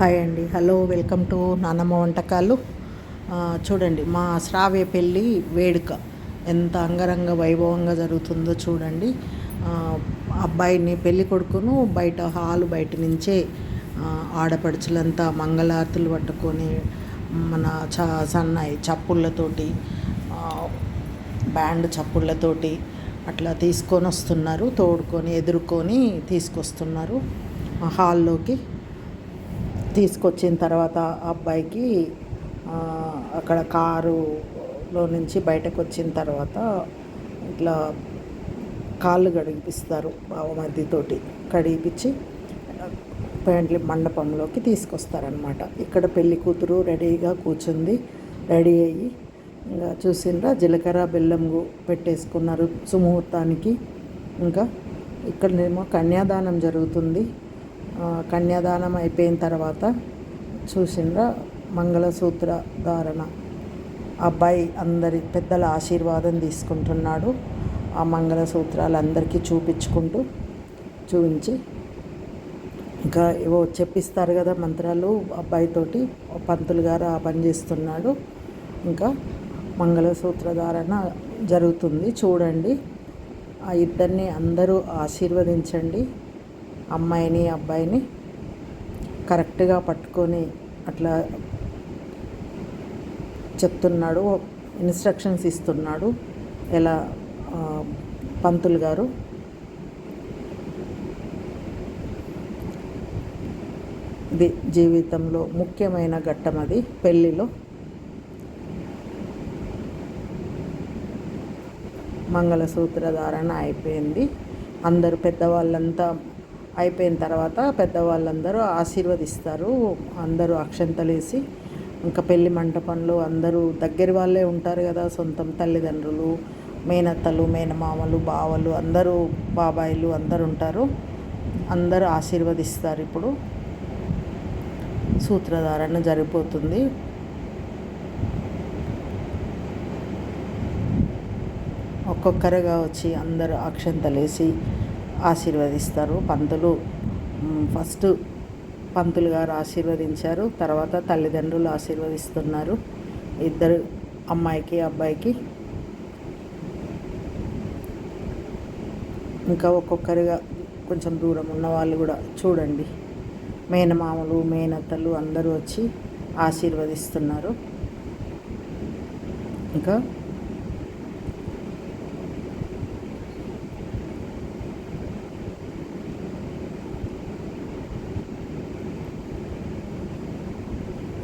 Hi అండి. Hello welcome to నానమ్మ వంటకాలు. చూడండి మా శ్రావ్య పెళ్ళి వేడుక. ఎంత అంగరంగ వైభవంగా జరుగుతుందో చూడండి. అబ్బాయిని పెళ్ళి కొడుకును బయట హాలు బయట నుంచే ఆడపడుచులంతా మంగళారతులు పట్టుకొని మన చ సన్నాయి చప్పుళ్ళతోటి బ్యాండ్ చప్పుళ్ళతోటి అట్లా తీసుకొని వస్తున్నారు. తోడుకొని ఎదుర్కొని తీసుకొస్తున్నారు. హాల్లోకి. తీసుకొచ్చిన తర్వాత ఆ అబ్బాయికి అక్కడ కారులో నుంచి బయటకు వచ్చిన తర్వాత ఇట్లా కాళ్ళు కడిగిపిస్తారు బావమతితోటి కడిగిపించి పెండ్లి మండపంలోకి తీసుకొస్తారనమాట ఇక్కడ పెళ్ళి కూతురు రెడీగా కూర్చుంది రెడీ అయ్యి ఇంకా చూసిండ్రా జీలకర్ర బెల్లం పెట్టేసుకున్నారు సుముహూర్తానికి. ఇంకా ఇక్కడనేమో కన్యాదానం జరుగుతుంది. కన్యాదానం అయిపోయిన తర్వాత చూసిండ్ర మంగళసూత్ర ధారణ. అబ్బాయి అందరి పెద్దల ఆశీర్వాదం తీసుకుంటున్నాడు. ఆ మంగళసూత్రాలు అందరికీ చూపించుకుంటూ చూపించి ఇంకా ఏవో చెప్పిస్తారు కదా మంత్రాలు అబ్బాయితోటి పంతులు గారు ఆ పని చేస్తున్నాడు. ఇంకా మంగళసూత్ర ధారణ జరుగుతుంది. చూడండి. ఆ ఇద్దరిని అందరూ ఆశీర్వదించండి. అమ్మాయిని అబ్బాయిని కరెక్ట్గా పట్టుకొని అట్లా చెప్తున్నాడు. ఇన్స్ట్రక్షన్స్ ఇస్తున్నాడు. ఎలా పంతులు గారు. ఇది జీవితంలో ముఖ్యమైన ఘట్టం అది పెళ్ళిలో. మంగళసూత్ర ధారణ అయిపోయింది. అందరూ పెద్దవాళ్ళంతా అయిపోయిన తర్వాత పెద్దవాళ్ళందరూ ఆశీర్వదిస్తారు. అందరూ అక్షంతలేసి ఇంకా పెళ్ళి మంటపంలో అందరూ దగ్గర వాళ్ళే ఉంటారు కదా సొంతం తల్లిదండ్రులు మేనత్తలు మేనమామలు బావలు అందరూ బాబాయిలు అందరూ ఉంటారు. అందరూ ఆశీర్వదిస్తారు ఇప్పుడు. సూత్రధారణ జరిగిపోతుంది. ఒక్కొక్కరుగా వచ్చి అందరూ అక్షంతలేసి ఆశీర్వదిస్తారు. పంతులు ఫస్ట్ పంతులు గారు ఆశీర్వదించారు. తర్వాత తల్లిదండ్రులు ఆశీర్వదిస్తున్నారు. ఇద్దరు అమ్మాయికి అబ్బాయికి. ఇంకా ఒక్కొక్కరిగా కొంచెం దూరం ఉన్న వాళ్ళు కూడా చూడండి. మేనమామలు మేనత్తలు అందరూ వచ్చి ఆశీర్వదిస్తున్నారు. ఇంకా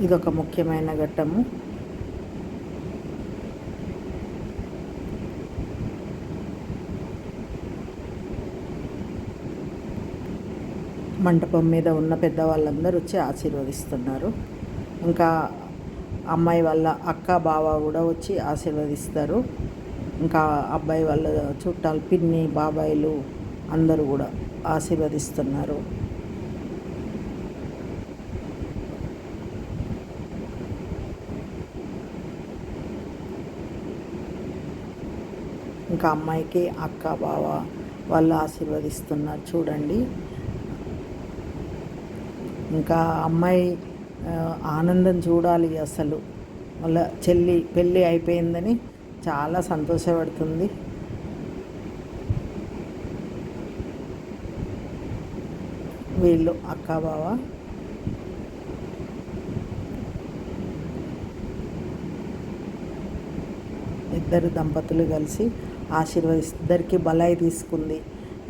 ఇదొక ముఖ్యమైన ఘట్టము. మంటపం మీద ఉన్న పెద్దవాళ్ళందరూ వచ్చి ఆశీర్వదిస్తున్నారు. ఇంకా అమ్మాయి వాళ్ళ అక్క బావ కూడా వచ్చి ఆశీర్వదిస్తారు. ఇంకా అబ్బాయి వాళ్ళ చుట్టాలు పిన్ని బాబాయిలు అందరూ కూడా ఆశీర్వదిస్తున్నారు. ఇంకా అమ్మాయికి అక్క బావ వాళ్ళు ఆశీర్వదిస్తున్నారు. చూడండి. ఇంకా అమ్మాయి ఆనందం చూడాలి అసలు. వాళ్ళ చెల్లి పెళ్ళి అయిపోయిందని చాలా సంతోషపడుతుంది. వీళ్ళు అక్క బావ. ఇద్దరు దంపతులు కలిసి ఆశీర్వదిస్ ఇద్దరికి బలాయి తీసుకుంది.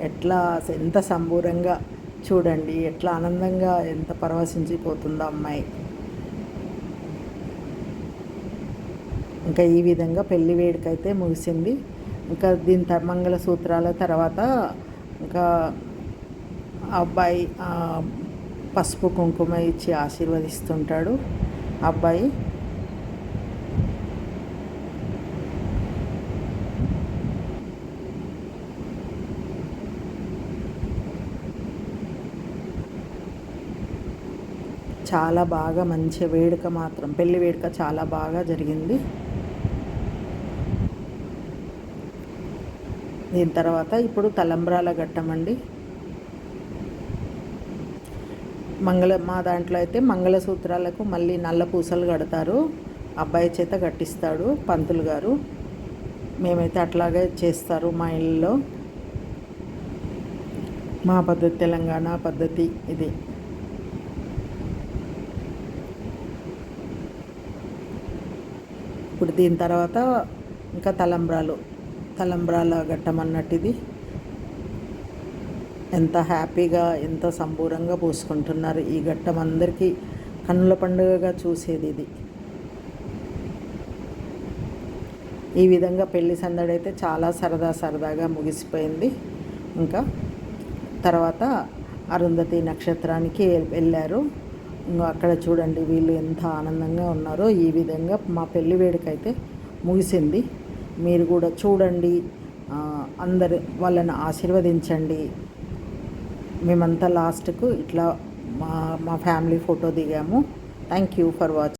ఎట్లా ఎంత సంబూరంగా చూడండి ఎట్లా ఆనందంగా ఎంత పరవశించిపోతుందో అమ్మాయి. ఇంకా ఈ విధంగా పెళ్ళి వేడుక అయితే ముగిసింది. ఇంకా దీని త- మంగళసూత్రాల తర్వాత ఇంకా అబ్బాయి పసుపు కుంకుమ ఇచ్చి ఆశీర్వదిస్తుంటాడు అబ్బాయి. చాలా బాగా మంచి వేడుక మాత్రం పెళ్ళి వేడుక చాలా బాగా జరిగింది. దీని తర్వాత ఇప్పుడు తలంబ్రాల ఘట్టం అండి. మంగళ మా దాంట్లో అయితే మంగళసూత్రాలకు మళ్ళీ నల్ల పూసలు కడతారు. అబ్బాయి చేత కట్టిస్తాడు పంతులు గారు. మేమైతే అట్లాగే చేస్తారు మా ఇళ్ళలో మా పద్ధతి తెలంగాణ పద్ధతి ఇది. ఇప్పుడు దీని తర్వాత ఇంకా తలంబ్రాలు. తలంబ్రాల ఘట్టం అన్నట్టు ఇది ఎంత హ్యాపీగా ఎంత సంబూరంగా పూసుకుంటున్నారు ఈ ఘట్టం అందరికీ. కన్నుల పండుగగా చూసేది ఇది. ఈ విధంగా పెళ్ళి సందడి అయితే చాలా సరదా సరదాగా ముగిసిపోయింది. ఇంకా తర్వాత అరుంధతి నక్షత్రానికి వెళ్ళారు. ఇంకా అక్కడ చూడండి వీళ్ళు ఎంత ఆనందంగా ఉన్నారో. ఈ విధంగా మా పెళ్ళి వేడుక అయితే ముగిసింది. మీరు కూడా చూడండి అందరు వాళ్ళని ఆశీర్వదించండి. మేమంతా లాస్ట్కు ఇట్లా మా మా ఫ్యామిలీ ఫోటో దిగాము. Thank you for watching